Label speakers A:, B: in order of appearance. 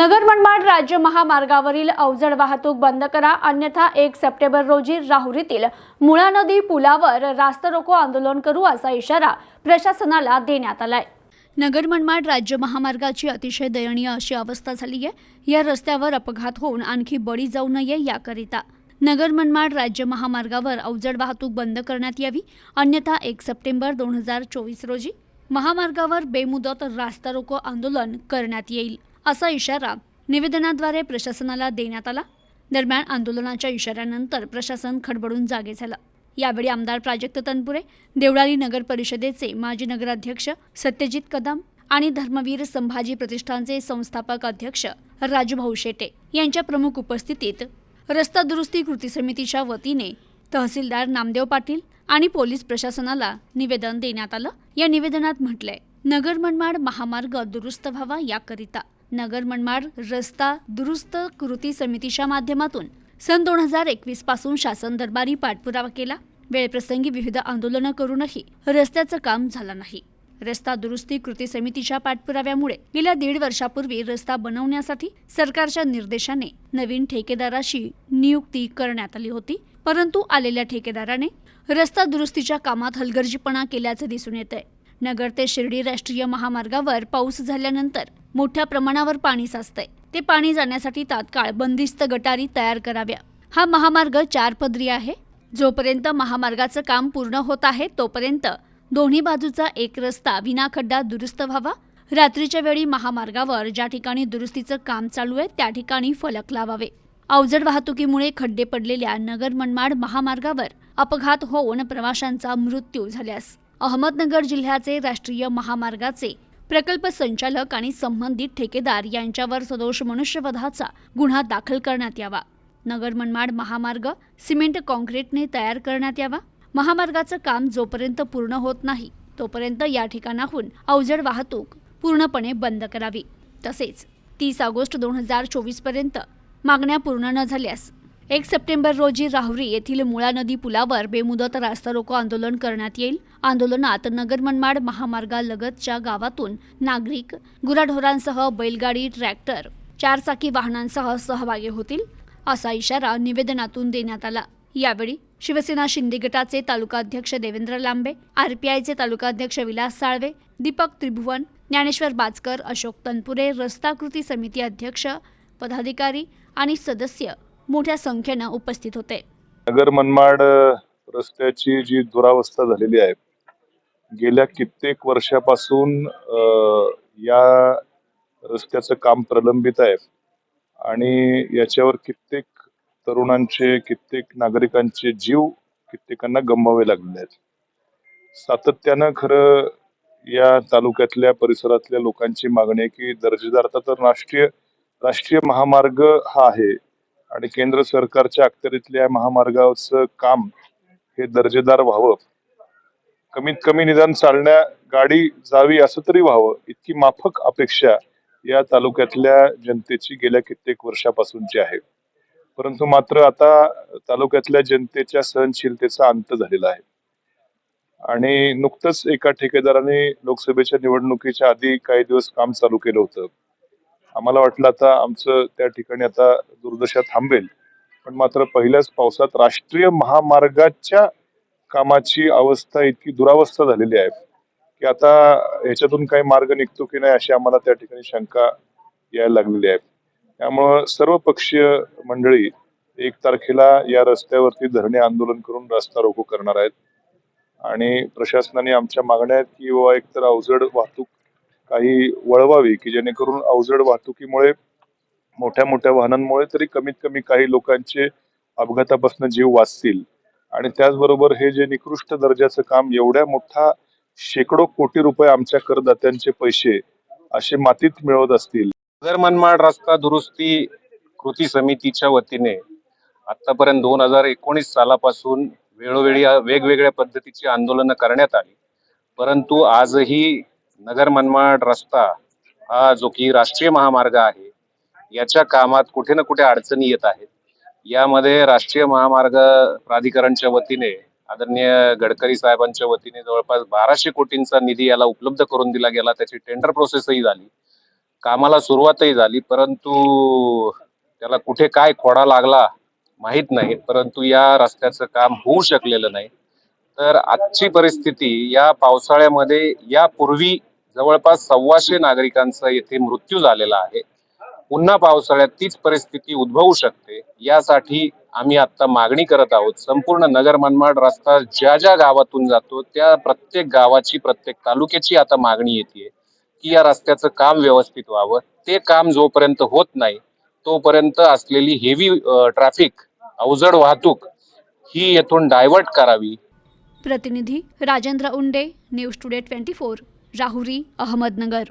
A: नगर मनमाड राज्य महामार्गावरील अवजड वाहतूक बंद करा अन्यथा एक सप्टेंबर रोजी राहुरीतील मुळा नदी पुलावर रास्ता रोको आंदोलन करू असा इशारा प्रशासनाला देण्यात आलाय. नगर मनमाड राज्य महामार्गाची अतिशय दयनीय अशी अवस्था झाली आहे. या रस्त्यावर अपघात होऊन आणखी बळी जाऊ नये याकरिता. नगर मनमाड राज्य महामार्गावर अवजड वाहतूक बंद करण्यात यावी अन्यथा एक सप्टेंबर दोन हजार चोवीस रोजी महामार्गावर बेमुदत रास्ता रोको आंदोलन करण्यात येईल. असा इशारा निवेदनाद्वारे प्रशासनाला देण्यात आला. दरम्यान आंदोलनाच्या इशाऱ्यानंतर प्रशासन खडबडून जागे झालं. यावेळी आमदार प्राजक्त तनपुरे देवळाली नगर परिषदेचे माजी नगराध्यक्ष सत्यजित कदम आणि धर्मवीर संभाजी प्रतिष्ठानचे संस्थापक अध्यक्ष राजूभाऊ शेटे यांच्या प्रमुख उपस्थितीत रस्ता दुरुस्ती कृती समितीच्या वतीने तहसीलदार नामदेव पाटील आणि पोलीस प्रशासनाला निवेदन देण्यात आलं. या निवेदनात म्हटलंय नगर मनमाड महामार्ग दुरुस्त व्हावा याकरिता. नगर मनमाड रस्ता दुरुस्त कृती समितीच्या माध्यमातून सन दोन हजार एकवीसपासून शासन दरबारी पाठपुरावा केला. वेळप्रसंगी विविध आंदोलनं करूनही रस्त्याचं काम झालं नाही. रस्ता दुरुस्ती कृती समितीच्या पाठपुराव्यामुळे गेल्या दीड वर्षापूर्वी रस्ता बनवण्यासाठी सरकारच्या निर्देशाने नवीन ठेकेदाराशी नियुक्ती करण्यात आली होती. परंतु आलेल्या ठेकेदाराने रस्ता दुरुस्तीच्या कामात हलगर्जीपणा केल्याचं दिसून येत आहे नगर ते शिर्डी राष्ट्रीय महामार्गावर पाऊस झाल्यानंतर मोठ्या प्रमाणावर पाणी साचतंय. ते पाणी जाण्यासाठी तात्काळ बंदिस्त गटारी तयार कराव्या. हा महामार्ग चार पदरी आहे. जोपर्यंत महामार्गाचं काम पूर्ण होत आहे तोपर्यंत दोन्ही बाजूचा एक रस्ता विना खड्डा दुरुस्त व्हावा. रात्रीच्या वेळी महामार्गावर ज्या ठिकाणी दुरुस्तीचं काम चालू आहे त्या ठिकाणी फलक लावावे. अवजड वाहतुकीमुळे खड्डे पडलेल्या नगर मनमाड महामार्गावर अपघात होऊन प्रवाशांचा मृत्यू झाल्यास अहमदनगर जिल्ह्याचे राष्ट्रीय महामार्गाचे प्रकल्प संचालक आणि संबंधित ठेकेदार यांच्यावर सदोष मनुष्यवधाचा गुन्हा दाखल करण्यात यावा. नगर मनमाड महामार्ग सिमेंट कॉन्क्रीटने तयार करण्यात यावा. महामार्गाचं काम जोपर्यंत पूर्ण होत नाही तोपर्यंत या ठिकाणाहून अवजड वाहतूक पूर्णपणे बंद करावी. तसेच तीस ऑगस्ट दोन हजार चोवीसपर्यंत मागण्या पूर्ण न झाल्यास एक सप्टेंबर रोजी राहुरी येथील मुळा नदी पुलावर बेमुदत रास्ता रोको आंदोलन करण्यात येईल. आंदोलनात नगर मनमाड महामार्गालगतच्या गावातून नागरिक गुराढोरांसह बैलगाडी ट्रॅक्टर चारचाकी वाहनांसह सहभागी होतील असा इशारा निवेदनातून देण्यात आला. यावेळी शिवसेना शिंदे गटाचे तालुकाध्यक्ष देवेंद्र लांबे आरपीआयचे तालुकाध्यक्ष विलास साळवे दीपक त्रिभुवन ज्ञानेश्वर बाचकर अशोक तनपुरे रस्ता कृती समिती अध्यक्ष पदाधिकारी आणि सदस्य मोठ्या संख्येनं उपस्थित होते.
B: नगर मनमाड रस्त्याची जी दुरावस्था झालेली आहे गेल्या कित्येक वर्षापासून या रस्त्याचं काम प्रलंबित आहे आणि याच्यावर कित्येक तरुणांचे कित्येक नागरिकांचे जीव कित्येकांना गमवावे लागलेले आहेत. सातत्यानं खरं या तालुक्यातल्या परिसरातल्या लोकांची मागणी आहे की दर्जेदार तर राष्ट्रीय राष्ट्रीय महामार्ग हा आहे आणि केंद्र सरकारच्या अखत्यारीतल्या महामार्गाचं काम हे दर्जेदार व्हावं. कमीत कमी निदान चालण्या गाडी जावी असं तरी व्हावं इतकी माफक अपेक्षा या तालुक्यातल्या जनतेची गेल्या कित्येक वर्षापासूनची आहे. परंतु मात्र आता तालुक्यातल्या जनतेच्या सहनशीलतेचा अंत झालेला आहे. आणि नुकतंच एका ठेकेदाराने लोकसभेच्या निवडणुकीच्या आधी काही दिवस काम चालू केलं होतं. आम्हाला वाटलं आता आमचं त्या ठिकाणी आता दुर्दशा थांबेल. पण मात्र पहिल्याच पावसात राष्ट्रीय महामार्गाच्या कामाची अवस्था इतकी दुरावस्था झालेली आहे की आता ह्याच्यातून काही मार्ग निघतो की नाही अशी आम्हाला त्या ठिकाणी शंका यायला लागलेली आहे. त्यामुळं सर्व पक्षीय मंडळी एक तारखेला या रस्त्यावरती धरणे आंदोलन करून रस्ता रोको करणार आहेत. आणि प्रशासनाने आमच्या मागण्या आहेत की बाबा एकतर अवजड वाहतूक काही वळवावी की जेणेकरून अवजड वाहतुकीमुळे मोठ्या मोठ्या वाहनांमुळे तरी कमीत कमी काही लोकांचे अपघातापासून जीव वाचतील. आणि त्याचबरोबर हे जे निकृष्ट दर्जाचं काम एवढ्या मोठा शेकडो कोटी रुपये आमच्या करदात्यांचे पैसे असे मातीत मिळवत असतील.
C: नगर मनमाड रस्ता दुरुस्ती कृती समितीच्या वतीने आतापर्यंत दोन हजार एकोणीस सालापासून वेळोवेळी वेगवेगळ्या पद्धतीची आंदोलनं करण्यात आली. परंतु आजही नगर मनमाड रस्ता हा जो की राष्ट्रीय महामार्ग आहे याच्या कामात कुठे ना कुठे अडचणी येत आहेत. यामध्ये राष्ट्रीय महामार्ग प्राधिकरणच्या वतीने आदरणीय गडकरी साहेबांच्या वतीने जवळपास बाराशे कोटींचा निधी याला उपलब्ध करून दिला गेला. त्याची टेंडर प्रोसेसही झाली. कामाला सुरुवातही झाली परंतु त्याला कुठे काय खोडा लागला माहीत नाही परंतु या रस्त्याचं काम होऊ शकलेलं नाही. तर आजची परिस्थिती या पावसाळ्यामध्ये यापूर्वी जवळपास सव्वाशे नागरिकांचा येथे मृत्यू झालेला आहे. पुन्हा पावसाळ्यात तीच परिस्थिती उद्भवू शकते. यासाठी आम्ही आता मागणी करत आहोत. संपूर्ण नगर मनमाड रस्ता ज्या ज्या गावातून जातो त्या प्रत्येक गावाची प्रत्येक तालुक्याची आता मागणी येते की या रस्त्याचं काम व्यवस्थित व्हावं. ते काम जोपर्यंत होत नाही तोपर्यंत असलेली हेवी ट्रॅफिक अवजड वाहतूक ही येथून डायव्हर्ट करावी.
A: प्रतिनिधी Rajendra Unde news today twenty four Rahuri Ahmednagar.